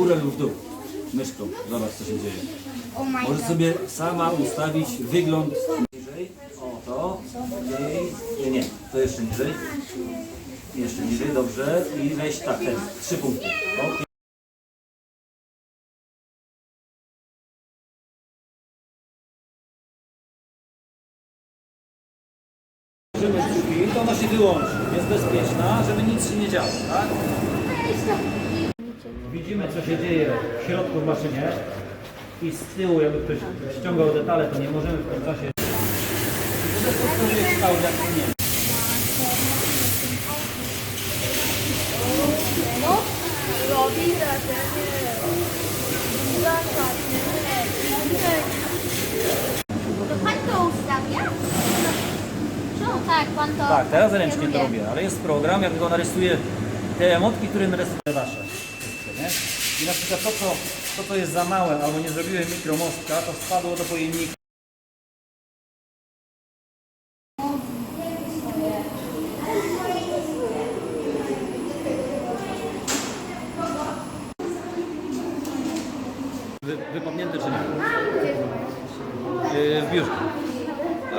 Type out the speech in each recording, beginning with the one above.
górę lub dół myszką. Zobacz, co się dzieje. Możesz sobie sama ustawić wygląd niżej. O, to. Nie, nie, to jeszcze niżej. Jeszcze niżej, dobrze. I weź tak, ten, trzy punkty. O. to ona się wyłączy. Jest bezpieczna, żeby nic się nie działo, tak? Widzimy, co się dzieje w środku w maszynie i z tyłu, jakby ktoś ściągał detale, to nie możemy w tym czasie. To pan to ustawia? No tak, pan to Tak, teraz ręcznie to kieruje. robię, ale jest program, jak go narysuję, te emotki, które narysuję wasze. Nie? I na przykład to co, to, co jest za małe, albo nie zrobiłem mikromostka, to spadło do pojemnika. Wy, czy nie? Yy, w biurze.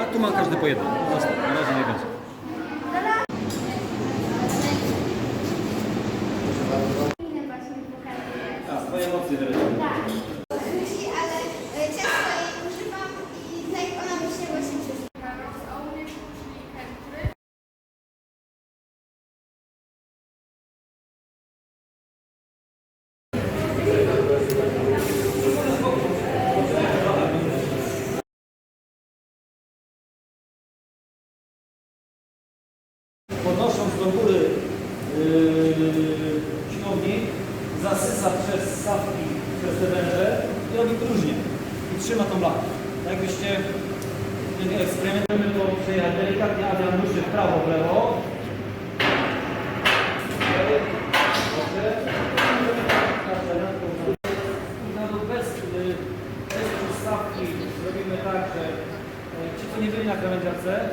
A tu ma każdy po jednym. Na razie nie. A, swoje emocje wyrażamy. ale e, często jej używam i tak ona myśli właśnie przez Podnosząc do góry yy, zasysa przez stawki, przez te węże i robi próżnię. I trzyma tą lachę. Tak jakbyście tym eksperymentem to przejechać delikatnie, Adrian ruszy w prawo, w lewo. Yy, bez przystawki zrobimy tak, że yy, ci, co nie byli na krawędziarce,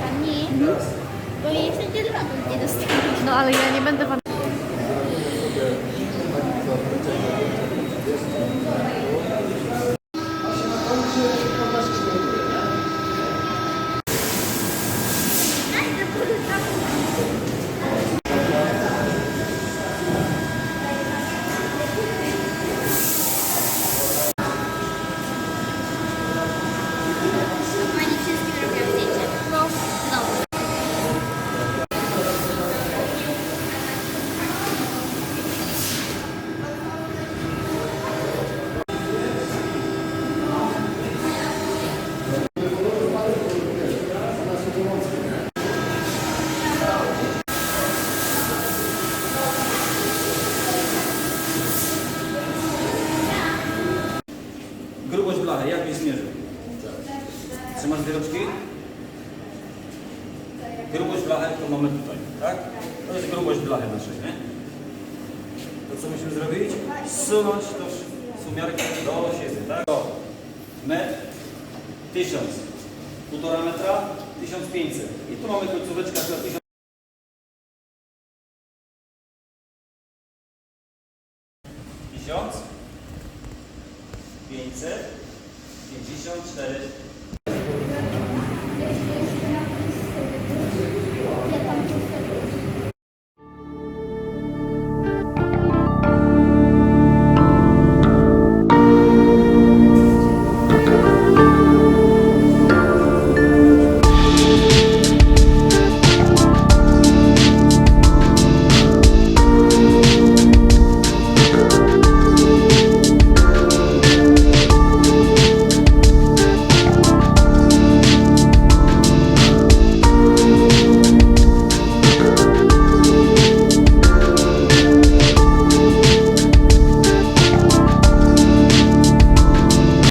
Pan nie, bo jej wszędzie drogą nie dostanie. No ale ja nie będę wam... dyreczki. Grubość blachy to mamy tutaj, tak? To jest grubość blachy naszej, nie? To co musimy zrobić? Zsunąć to sumiarkę do siebie, tak? To metr, tysiąc, półtora metra, 1500. I tu mamy końcóweczkę, która 1000 1500 54